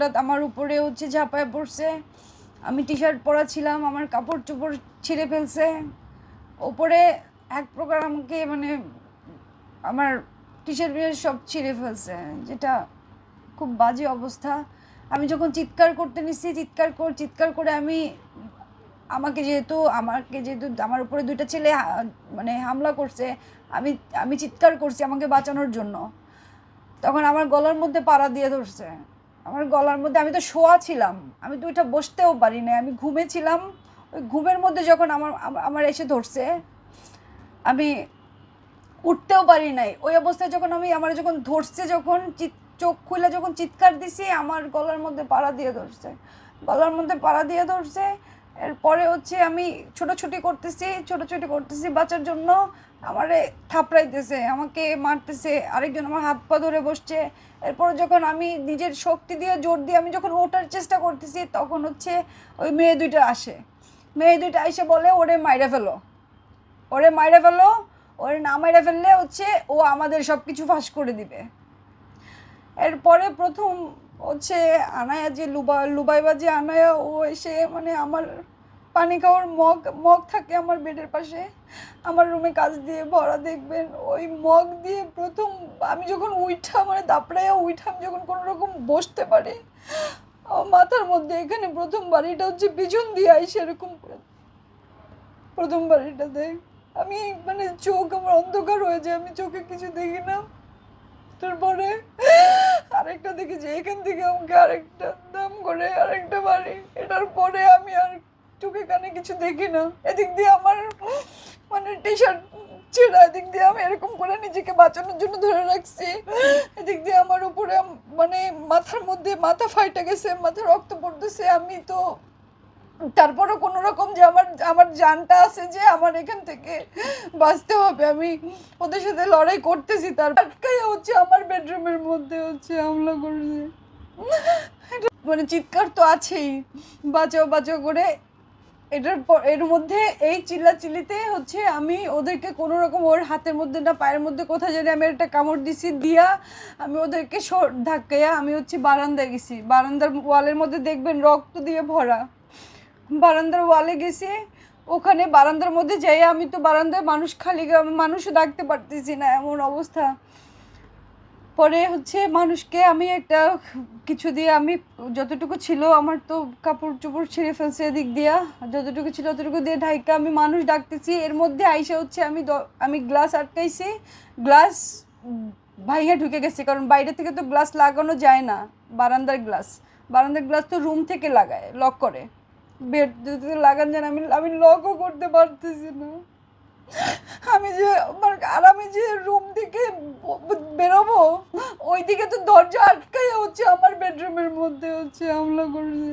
হঠাৎ আমার উপরে হচ্ছে ঝাঁপায় পড়ছে। আমি টি শার্ট পরা ছিলাম আমার কাপড় চোপড় ছিঁড়ে ফেলছে। ওপরে এক প্রকার আমাকে মানে আমার টি শার্ট সব ছিঁড়ে ফেলছে, যেটা খুব বাজে অবস্থা। আমি যখন চিৎকার করতে নিচ্ছি চিৎকার কর, চিৎকার করে আমি আমাকে যেহেতু আমাকে যেহেতু আমার উপরে দুইটা ছেলে মানে হামলা করছে, আমি আমি চিৎকার করছি আমাকে বাঁচানোর জন্য। তখন আমার গলার মধ্যে পাড়া দিয়ে ধরছে। আমার গলার মধ্যে আমি তো শোয়া ছিলাম। আমি তো ওইটা বসতেও পারি না আমি ঘুমেছিলাম। ওই ঘুমের মধ্যে যখন আমার, আমার- এসে ধরছে, আমি উঠতেও পারি নাই। ওই অবস্থায় যখন আমি আমার যখন ধরছে, যখন চিৎ চোখ খুলে যখন চিৎকার দিছি, আমার গলার মধ্যে পাড়া দিয়ে ধরছে। গলার মধ্যে পাড়া দিয়ে ধরছে। এরপরে হচ্ছে আমি ছোটাছুটি করতেছি ছোটাছুটি করতেছি বাঁচার জন্য। আমারে থাপড়াইতেছে, আমাকে মারতেছে, আরেকজন আমার হাত পা ধরে বসছে। এরপর যখন আমি নিজের শক্তি দিয়ে, জোর দিয়ে আমি যখন ওঠার চেষ্টা করতেছি, তখন হচ্ছে ওই মেয়ে দুইটা আসে। মেয়ে দুইটা এসে বলে, ওরে মাইরা ফেলো। ওরে মাইরা ফেলো? ওরে না মাইরা ফেললে হচ্ছে ও আমাদের সব কিছু ফাঁস করে দিবে। এরপরে প্রথম হচ্ছে আনায়া যে লুবা, লুবাইবা যে আনায়া, ও এসে মানে আমার পানি খাওয়ার মগ মগ থাকে আমার বেডের পাশে। আমার রুমে কাজ দিয়ে ভরা দেখবেন, ওই মগ দিয়ে প্রথম আমি যখন উইঠা মানে দাপড়াইয়া উইঠা আমি যখন কোনো রকম বসতে পারি মাথার মধ্যে এখানে প্রথম বাড়িটা হচ্ছে পিছন দিয়ে আইসে সেরকম প্রথম বাড়িটাতে। আমি মানে চোখ আমার অন্ধকার হয়ে যায়, আমি চোখে কিছু দেখি না। তারপরে আরেকটা দেখি যে এখান থেকে আমাকে আরেকটা দাম করে আরেকটা বাড়ি। এটার পরে আমি আর চোখে কানে কিছু দেখি না। এদিক দিয়ে আমার মানে টি শার্ট ছেঁড়া, এদিক দিয়ে আমি এরকম করে নিজেকে বাঁচানোর জন্য ধরে রাখছি। এদিক দিয়ে আমার উপরে মানে মাথার মধ্যে মাথা ফাইটে গেছে মাথা রক্ত পড়তেছে। আমি তো, তারপরও কোনো রকম যে আমার আমার জানটা আছে যে আমার এখান থেকে বাঁচতে হবে। আমি ওদের সাথে লড়াই করতেছি। তার আটকাই হচ্ছে আমার বেডরুমের মধ্যে, হচ্ছে হামলা করছে। মানে চিৎকার তো আছেই। বাঁচাও বাঁচাও করে এটার পর এর মধ্যে এই চিল্লাচিল্লিতে হচ্ছে আমি ওদেরকে কোনো রকম ওর হাতের মধ্যে না পায়ের মধ্যে কোথায় জানি আমি একটা কামড় দিছি, দিয়া আমি ওদেরকে ধাক্কাইয়া আমি হচ্ছে বারান্দায় গেছি। বারান্দার ওয়ালের মধ্যে দেখবেন রক্ত দিয়ে ভরা। বারান্দার ওয়ালে গেছি, ওখানে বারান্দার মধ্যে যাই আমি তো বারান্দায় মানুষ খালি, মানুষও ডাকতে পারতেছি না, এমন অবস্থা। পরে হচ্ছে মানুষকে আমি একটা কিছু দিয়ে আমি যতটুকু ছিল আমার তো কাপড় চোপড় ছিঁড়ে ফেলছে এদিক দিয়া। যতটুকু ছিল ততটুকু দিয়ে ঢাইকা আমি মানুষ ডাকতেছি। এর মধ্যে আইসা হচ্ছে আমি আমি গ্লাস আটকাইছি। গ্লাস ভাইয়া ঢুকে গেছে, কারণ বাইরে থেকে তো গ্লাস লাগানো যায় না, বারান্দার গ্লাস। বারান্দার গ্লাস তো রুম থেকে লাগায় লক করে। বেড লাগান যায় আমি আমি লকও করতে পারতেছি না। আমি যে আমার আর আমি যে রুম থেকে বেরোবো ওই দিকে তো দরজা আটকাই হচ্ছে, আমার বেডরুমের মধ্যে হচ্ছে হামলা করছে।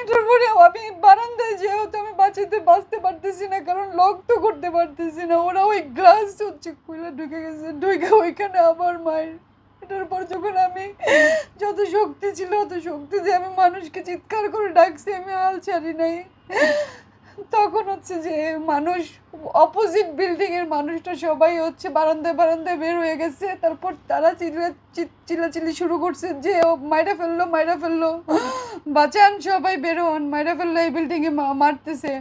এটার পরে আমি বারান্দায় যেহেতু আমি বাঁচাতে, বাঁচতে পারতেছি না, কারণ লক তো করতে পারতেছি না, ওরা ওই গ্লাস হচ্ছে খুলে ঢুকে গেছে, ঢুকে ওইখানে আবার মায়ের। এটার পর যখন আমি যত শক্তি ছিল, অত শক্তি দিয়ে আমি মানুষকে চিৎকার করে ডাকছি, আমি হাল ছাড়ি নাই। তখন হচ্ছে যে মানুষ অপোজিট বিল্ডিং এর মানুষটা সবাই হচ্ছে বারান্দায় বারান্দায় বের হয়ে গেছে। তারপর তারা চিল্লা চিল্লাচিল্লি শুরু করছে যে, ও, মাইরা ফেলল মাইরা ফেলল। বাঁচান সবাই, বেরোন, মাইরা ফেলল, এই বিল্ডিং এ মা- মারতেছে।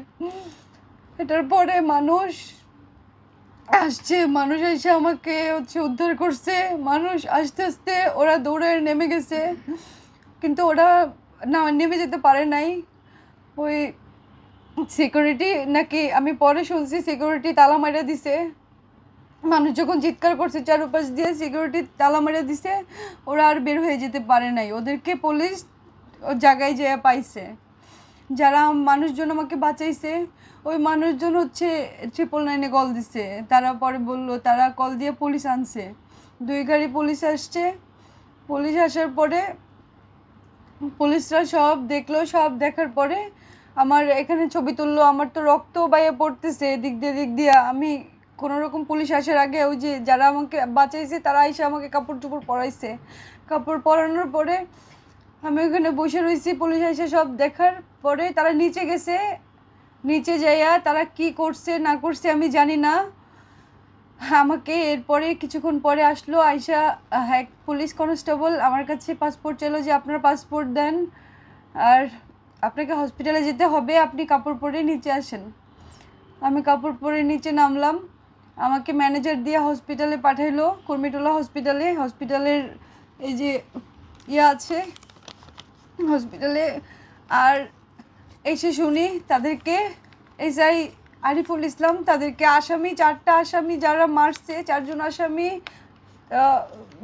এটার পরে মানুষ আসছে, মানুষ এসে আমাকে হচ্ছে উদ্ধার করছে। মানুষ আস্তে আস্তে ওরা দৌড়ে নেমে গেছে। কিন্তু ওরা না, নেমে যেতে পারে নাই। ওই সিকিউরিটি নাকি, আমি পরে শুনছি সিকিউরিটি তালা মারা দিছে। মানুষ যখন চিৎকার করছে, চারপাশ দিয়ে সিকিউরিটি তালা মারা দিছে, ওরা আর বের হয়ে যেতে পারে নাই। ওদেরকে পুলিশ জায়গায় যেয়ে পাইছে। যারা মানুষজন আমাকে বাঁচাইছে, ওই মানুষজন হচ্ছে ট্রিপল নাইনে কল দিছে। তারা পরে বলল, তারা কল দিয়ে পুলিশ আনছে। দুই গাড়ি পুলিশ আসছে। পুলিশ আসার পরে পুলিশরা সব দেখল, সব দেখার পরে আমার এখানে ছবি তুললো আমার তো রক্ত বাইয়ে পড়তেছে এদিক দিয়ে দিক দিয়ে। আমি কোনো রকম পুলিশ আসার আগে ওই যে যারা আমাকে বাঁচাইছে তারা এসে আমাকে কাপড় চোপড় পরাইছে। কাপড় পরানোর পরে আমি ওখানে বসে রয়েছি পুলিশ এসে সব দেখার পরে তারা নিচে গেছে। নিচে যাইয়া তারা কি করছে না করছে আমি জানি না। আমাকে এরপরে কিছুক্ষণ পরে আসলো আইসা আহ, এক পুলিশ কনস্টেবল আমার কাছে পাসপোর্ট চাইলো যে আপনার পাসপোর্ট দেন। আর আপনাকে হসপিটালে যেতে হবে, আপনি কাপড় পরে নিচে আসেন। আমি কাপড় পরে নিচে নামলাম। আমাকে ম্যানেজার দিয়ে হসপিটালে পাঠাইলো, কর্মীটোলা হসপিটালে হসপিটালের এই যে ইয়ে আছে হসপিটালে আর এসে শুনি তাদেরকে, এসআই আরিফুল ইসলাম তাদেরকে আসামি, চারটা আসামি যারা মারছে, চারজন আসামি।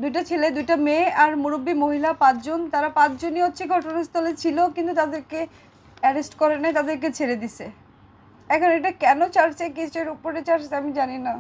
দুইটা ছেলে, দুইটা মেয়ে আর মুরব্বী মহিলা পাঁচজন। তারা পাঁচজনই হচ্ছে ঘটনাস্থলে ছিল, কিন্তু তাদেরকে অ্যারেস্ট করে নাই, তাদেরকে ছেড়ে দিছে। এখন এটা কেন চার্চে, কেসের উপরে চার্জ আমি জানি না।